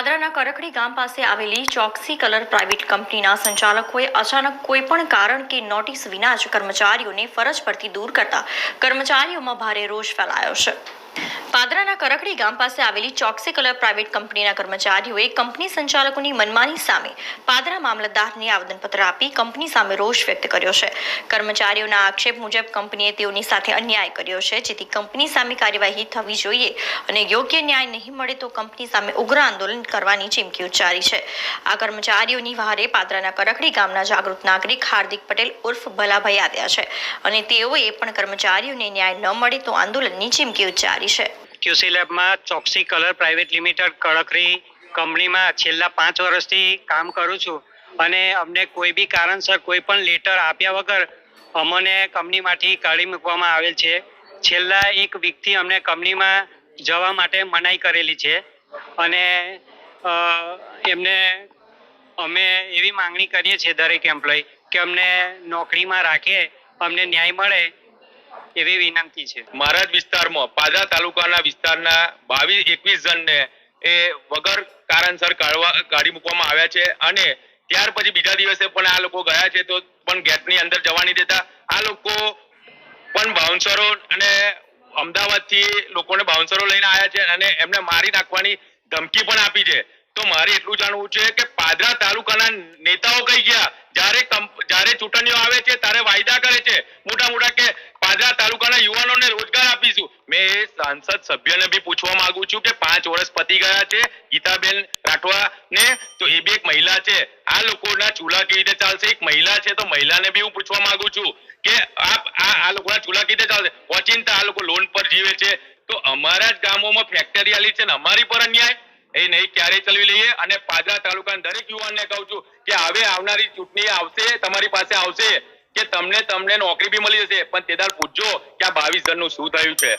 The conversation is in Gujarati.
પાદરાના કરકડી ગામ પાસે આવેલી ચોકસી કલર પ્રાઇવેટ કંપનીના સંચાલકોએ અચાનક કોઈપણ કારણ કે નોટિસ વિના જ કર્મચારીઓને ફરજ પરથી દૂર કરતા કર્મચારીઓમાં ભારે રોષ ફેલાયો છે. પાદરાના કરકડી ગામ પાસે આવેલી ચોકસી કલર પ્રાઇવેટ કંપનીના કર્મચારીઓએ કંપની સંચાલકોની મનમાની સામે પાદરા મામલતદારને આવેદનપત્ર આપી કંપની સામે રોષ વ્યક્ત કર્યો છે. કર્મચારીઓના આક્ષેપ મુજબ કંપનીએ તેઓની સાથે અન્યાય કર્યો છે. જેથી કંપની સામે કાર્યવાહી થવી જોઈએ અને યોગ્ય ન્યાય નહીં મળે તો કંપની સામે ઉગ્ર આંદોલન કરવાની ચીમકી ઉચ્ચારી છે. આ કર્મચારીઓની વહારે પાદરાના કરકડી ગામના જાગૃત નાગરિક હાર્દિક પટેલ ઉર્ફ ભલાભાઈ આવ્યા છે અને તેઓએ પણ કર્મચારીઓને ન્યાય ન મળે તો આંદોલનની ચીમકી ઉચ્ચારી છે. ક્યુસી લેબમાં ચોકસી કલર પ્રાઇવેટ લિમિટેડ કડકરી કંપનીમાં છેલ્લા પાંચ વર્ષથી કામ કરું છું. અને અમને કોઈ બી કારણસર કોઈ પણ લેટર આપ્યા વગર અમને કંપનીમાંથી કાઢી મૂકવામાં આવેલ છે. છેલ્લા એક વીકથી અમને કંપનીમાં જવા માટે મનાઈ કરેલી છે. અને એમને અમે એવી માંગણી કરીએ છીએ દરેક એમ્પ્લોય કે અમને નોકરીમાં રાખે, અમને ન્યાય મળે એવી વિનંતી છે. મારા જ વિસ્તારમાં, પાદરા તાલુકાના વિસ્તારના બાવીસ, એકવીસ જણને એ વગર કારણસર કાઢવા, કાઢી મૂકવામાં આવ્યા છે અને ત્યાર પછી બીજા દિવસે પણ આ લોકો ગયા છે તો પણ ગેટની અંદર જવા દેતા આ લોકો પણ બાઉન્સરો અને અમદાવાદથી લોકોને બાઉન્સરો લઈને આવ્યા છે અને એમને મારી નાખવાની ધમકી પણ આપી છે. તો મારે એટલું જાણવું છે કે પાદરા તાલુકાના નેતાઓ કઈ ગયા? જ્યારે જ્યારે ચૂંટણીઓ આવે છે, ત્યારે વાયદા કરે છે. મોટા મોટા કે પાદરા તાલુકાના યુવાનોને રોજગાર આપીશું. મેં સાંસદ સભ્યને બી પૂછવા માંગુ છું કે પાંચ વર્ષ પતી ગયા છે ગીતાબેન રાઠવા ને તો એ બી એક મહિલા છે. આ લોકોના ચૂલા કેવી રીતે ચાલશે? એક મહિલા છે તો મહિલાને બી હું પૂછવા માંગુ છું કે આપ આ લોકોના ચૂલા કેવી રીતે ચાલશે? ઓચિંતા આ લોકો લોન પર જીવે છે. તો અમારા જ ગામોમાં ફેક્ટરી આલી છે ને અમારી પર અન્યાય? એ નહીં, ક્યારેય ચલવી લઈએ. અને પાદરા તાલુકાના દરેક યુવાનને કહું છું કે હવે આવનારી ચૂંટણી આવશે, તમારી પાસે આવશે. કે તમને તમને નોકરી બી મળી જશે, પણ તે દાડ પૂછજો કે આ બાવીસ જણનું શું થયું છે.